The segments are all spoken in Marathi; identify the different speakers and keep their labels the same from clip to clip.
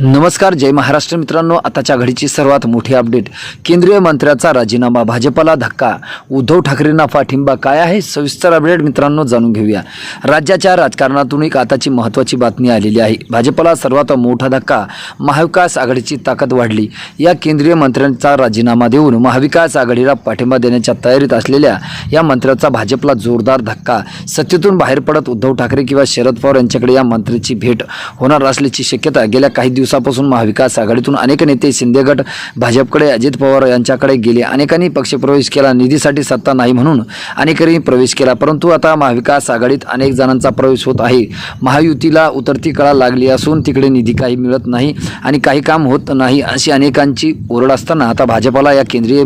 Speaker 1: नमस्कार जय महाराष्ट्र मित्रांनो. आताच्या घडीची सर्वात मोठी अपडेट. केंद्रीय मंत्र्याचा राजीनामा भाजपला धक्का. उद्धव ठाकरेंना पाठिंबा काय आहे? सविस्तर अपडेट मित्रांनो जाणून घेऊया. राज्याच्या राजकारणातून एक आताची महत्त्वाची बातमी आलेली आहे. भाजपला सर्वात मोठा धक्का महाविकास आघाडीची ताकद वाढली. या केंद्रीय मंत्र्यांचा राजीनामा देऊन महाविकास आघाडीला पाठिंबा देण्याच्या तयारीत असलेल्या या मंत्र्याचा भाजपला जोरदार धक्का. सत्तेतून बाहेर पडत उद्धव ठाकरे किंवा शरद पवार यांच्याकडे या मंत्र्याची भेट होणार असल्याची शक्यता गेल्या काही दिवसापासून महाविकास आघाडीतून अनेक नेते शिंदे गट भाजपकडे अजित पवार यांच्याकडे गेले. अनेकांनी पक्षप्रवेश केला. निधीसाठी सत्ता नाही म्हणून अनेकांनी प्रवेश केला. परंतु आता महाविकास आघाडीत अनेक जणांचा प्रवेश होत आहे. महायुतीला उतरती कळा लागली असून तिकडे निधी काही मिळत नाही आणि काही काम होत नाही अशी अनेकांची ओरड असताना आता भाजपला या केंद्रीय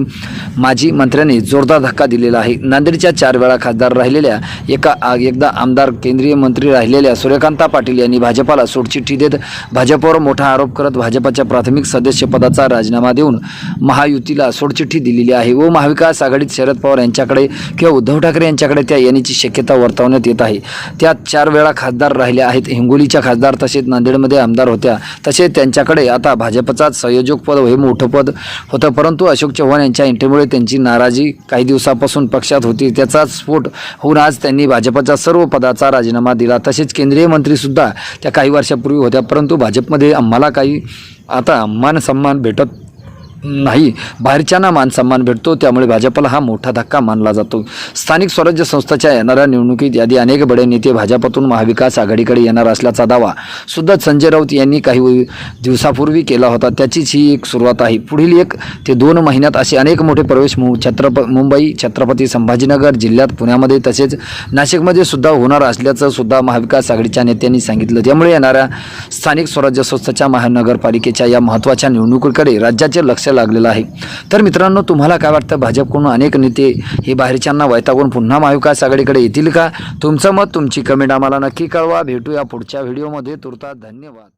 Speaker 1: माजी मंत्र्यांनी जोरदार धक्का दिलेला आहे. नांदेडच्या चार वेळा खासदार राहिलेल्या एका एकदा आमदार केंद्रीय मंत्री राहिलेल्या सूर्यकांता पाटील यांनी भाजपाला सोडचिठ्ठी देत भाजपवर मोठा आरोप करत भाजपच्या प्राथमिक सदस्यपदाचा राजीनामा देऊन महायुतीला सोडचिठ्ठी दिलेली आहे. व महाविकास आघाडीत शरद पवार यांच्याकडे किंवा उद्धव ठाकरे यांच्याकडे त्या येण्याची शक्यता वर्तवण्यात येत आहे. त्यात चार वेळा खासदार राहिल्या आहेत. हिंगोलीच्या खासदार तसेच नांदेडमध्ये आमदार होत्या. तसेच त्यांच्याकडे आता भाजपचाच संयोजक पद हे मोठं पद होतं. परंतु अशोक चव्हाण यांच्या एंट्रीमुळे त्यांची नाराजी काही दिवसापासून पक्षात होती. त्याचाच स्फोट होऊन आज त्यांनी भाजपच्या सर्व पदाचा राजीनामा दिला. तसेच केंद्रीय मंत्रीसुद्धा त्या काही वर्षापूर्वी होत्या. परंतु भाजपमध्ये आम्हाला काही आता मान सन्मान भेटत नाही. बाहेरच्यांना मान सन्मान भेटतो त्यामुळे भाजपला हा मोठा धक्का मानला जातो. स्थानिक स्वराज्य संस्थाच्या येणाऱ्या निवडणुकीत यादी अनेक बडे नेते भाजपतून महाविकास आघाडीकडे येणार असल्याचा दावा सुद्धा संजय राऊत यांनी काही दिवसापूर्वी केला होता. त्याचीच ही एक सुरुवात आहे. पुढील एक ते दोन महिन्यात असे अनेक मोठे प्रवेश मु छत्रप मुंबई छत्रपती संभाजीनगर जिल्ह्यात पुण्यामध्ये तसेच नाशिकमध्ये सुद्धा होणार असल्याचं सुद्धा महाविकास आघाडीच्या नेत्यांनी सांगितलं. त्यामुळे येणाऱ्या स्थानिक स्वराज्य संस्थाच्या महानगरपालिकेच्या या महत्त्वाच्या निवडणुकीकडे राज्याचे लक्ष लागलेला आहे. तर मित्रांनो तुम्हाला काय वाटतं? भाजपकडून अनेक नेते हे बाहेरच्यांना वैतागून पुन्हा महाविकास आघाडीकडे येतील का? तुमचं मत तुमची कमेंट आम्हाला नक्की कळवा. भेटूया पुढच्या व्हिडिओमध्ये तुर्तात धन्यवाद.